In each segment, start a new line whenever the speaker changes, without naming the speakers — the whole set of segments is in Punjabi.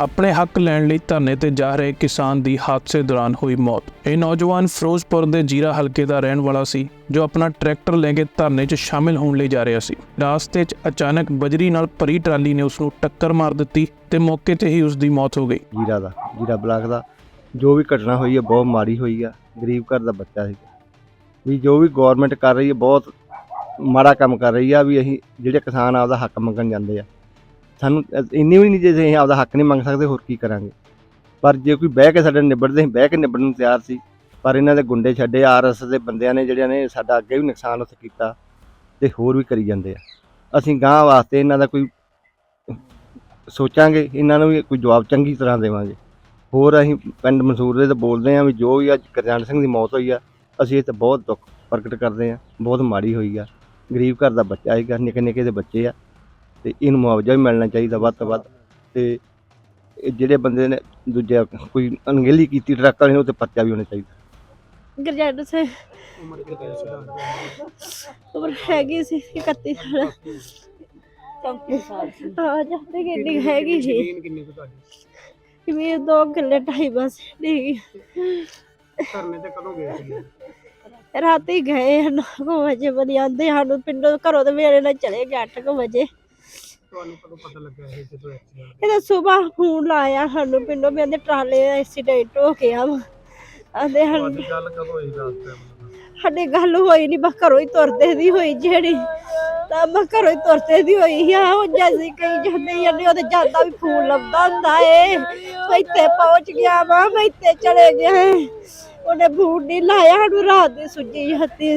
ਆਪਣੇ ਹੱਕ ਲੈਣ ਲਈ ਧਰਨੇ ਤੇ ਜਾ ਰਹੇ ਕਿਸਾਨ ਦੀ ਹਾਦਸੇ ਦੌਰਾਨ ਹੋਈ ਮੌਤ। ਇਹ ਨੌਜਵਾਨ ਫਿਰੋਜ਼ਪੁਰ ਦੇ ਜੀਰਾ ਹਲਕੇ ਦਾ ਰਹਿਣ ਵਾਲਾ ਸੀ, ਜੋ ਆਪਣਾ ਟਰੈਕਟਰ ਲੈ ਕੇ ਧਰਨੇ 'ਚ ਸ਼ਾਮਿਲ ਹੋਣ ਲਈ ਜਾ ਰਿਹਾ ਸੀ। ਰਾਸਤੇ 'ਚ ਅਚਾਨਕ ਬਜਰੀ ਨਾਲ ਭਰੀ ਟਰਾਲੀ ਨੇ ਉਸ ਨੂੰ ਟੱਕਰ ਮਾਰ ਦਿੱਤੀ ਤੇ ਮੌਕੇ ਤੇ ਹੀ ਉਸ ਦੀ ਮੌਤ ਹੋ ਗਈ।
ਜੀਰਾ ਦਾ, ਜੀਰਾ ਬਲਾਕ ਦਾ। ਜੋ ਵੀ ਘਟਨਾ ਹੋਈ ਹੈ, ਬਹੁਤ ਮਾੜੀ ਹੋਈ ਆ। ਗਰੀਬ ਘਰ ਦਾ ਬੱਚਾ ਸੀ। ਵੀ ਜੋ ਵੀ ਗਵਰਨਮੈਂਟ ਕਰ ਰਹੀ ਹੈ, ਬਹੁਤ ਮਾੜਾ ਕੰਮ ਕਰ ਰਹੀ ਆ ਵੀ ਅਸੀਂ ਜਿਹੜੇ ਕਿਸਾਨ ਆਪਦਾ ਹੱਕ ਮੰਗਣ ਜਾਂਦੇ ਆ। ਸਾਨੂੰ, ਇੰਨੀ ਵੀ ਨਹੀਂ ਜੇ ਅਸੀਂ ਆਪਦਾ ਹੱਕ ਨਹੀਂ ਮੰਗ ਸਕਦੇ, ਹੋਰ ਕੀ ਕਰਾਂਗੇ? ਪਰ ਜੇ ਕੋਈ ਬਹਿ ਕੇ ਸਾਡੇ ਨਿਬੜਦੇ ਸੀ ਬਹਿ ਕੇ ਨਿਬੜਨ ਨੂੰ ਤਿਆਰ ਸੀ, ਪਰ ਇਹਨਾਂ ਦੇ ਗੁੰਡੇ ਛੱਡੇ ਆਰਐਸ ਦੇ ਬੰਦਿਆਂ ਨੇ ਜਿਹੜਿਆਂ ਨੇ ਸਾਡਾ ਅੱਗੇ ਵੀ ਨੁਕਸਾਨ ਉੱਥੇ ਕੀਤਾ ਤੇ ਹੋਰ ਵੀ ਕਰੀ ਜਾਂਦੇ ਆ। ਅਸੀਂ ਗਾਂ ਵਾਸਤੇ ਇਹਨਾਂ ਦਾ ਕੋਈ ਸੋਚਾਂਗੇ, ਇਹਨਾਂ ਨੂੰ ਵੀ ਕੋਈ ਜਵਾਬ ਚੰਗੀ ਤਰ੍ਹਾਂ ਦੇਵਾਂਗੇ। ਹੋਰ ਅਸੀਂ ਪਿੰਡ ਮਨਸੂਰ ਦੇ ਤਾਂ ਬੋਲਦੇ ਹਾਂ ਵੀ ਜੋ ਵੀ ਅੱਜ ਕਰਜਾਨ ਸਿੰਘ ਦੀ ਮੌਤ ਹੋਈ ਆ, ਅਸੀਂ ਇਹ ਤੇ ਬਹੁਤ ਦੁੱਖ ਪ੍ਰਗਟ ਕਰਦੇ ਹਾਂ, ਬਹੁਤ ਮਾੜੀ ਹੋਈ ਆ। ਗਰੀਬ ਘਰ ਦਾ ਬੱਚਾ ਹੈਗਾ ਨਿੱਕੇ ਨਿੱਕੇ ਦੇ ਬੱਚੇ ਆ ਤੇ ਇਹਨੂੰ ਮੁਆਵਜ਼ਾ ਵੀ ਮਿਲਣਾ ਚਾਹੀਦਾ ਵੱਧ ਤੋਂ ਵੱਧ। ਤੇ ਇਹ ਜਿਹੜੇ ਬੰਦੇ ਨੇ ਦੂਜਾ ਕੋਈ ਅਣਗਹਿਲੀ ਕੀਤੀ ਟਰੱਕ ਵਾਲੇ ਨੇ ਉਹ ਤੇ ਪਰਚਾ ਵੀ ਹੋਣਾ ਚਾਹੀਦਾ।
ਗਰਜੰਡ ਸੇ ਉਮਰ ਹੈਗੀ ਸੀ 31 ਸਾਲ। 34 ਸਾਲ ਹਾਂ ਜਾਂਦੇ ਕਿੰਨੀ ਹੈਗੀ ਸੀ।
ਜ਼ਮੀਨ ਕਿੰਨੀ ਕੁ ਤੁਹਾਡੀ?
ਮੇਰੇ ਦੋ ਕਿੱਲੇ ਢਾਈ ਬਸ ਠੀਕ
ਧਰਨੇ ਤੇ ਕਦੋਂ ਗਏ ਸੀ
ਰਾਤੀ ਗਏ 9 ਵਜੇ ਬਣੀ ਆਂਦੇ ਸਾਨੂੰ ਪਿੰਡੋਂ ਘਰੋਂ ਤੇ ਮੇਰੇ ਨਾਲ ਚਲੇ ਗਏ 8 ਵਜੇ।
ਤੁਹਾਨੂੰ ਕਦੋਂ ਪਤਾ ਲੱਗਾ ਇਹ ਜਦੋਂ ਐਕਸੀਡੈਂਟ
ਇਹਦਾ ਸਵੇਰ ਫੋਨ ਲਾਇਆ ਸਾਨੂੰ ਪਿੰਡੋਂ ਵੀ ਆਂਦੇ ਟਰਾਲੇ ਦਾ ਐਕਸੀਡੈਂਟ ਹੋ ਗਿਆ ਵਾ। ਆਂਦੇ ਹਨ
ਤੁਹਾਡੀ ਗੱਲ ਕਦੋਂ ਹੋਈ
ਸਾਡੇ ਗੱਲ ਹੋਈ ਨਹੀਂ ਬਸ ਘਰੋਂ ਹੀ ਤੁਰਦੇ ਦੀ ਹੋਈ ਜਿਹੜੀ। ਤਾਂ ਮੈਂ ਘਰੋਂ ਹੀ ਤੁਰਦੇ ਦੀ ਹੋਈ ਆ ਉਹ ਜੈਸੀ ਕਈ ਜਾਂਦੇ ਜਾਂਦੇ ਉਹਦੇ ਜਾਂਦਾ ਵੀ ਫੋਨ ਲੱਭਦਾ ਹੁੰਦਾ ਏ। ਮੈਂ ਇੱਥੇ ਪਹੁੰਚ ਗਿਆ ਵਾ ਮੈਂ ਇੱਥੇ ਚਲੇ ਗਿਆ। ਉਹਨੇ ਫੋਨ ਨਹੀਂ ਲਾਇਆ ਸਾਨੂੰ ਰਾਤ ਦੀ ਸੁੱਜੀ ਹੱਤੀ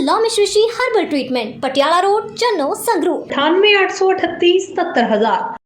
Lomish Rishi herbal treatment Patiala road Channo Sangrur.
9883 77000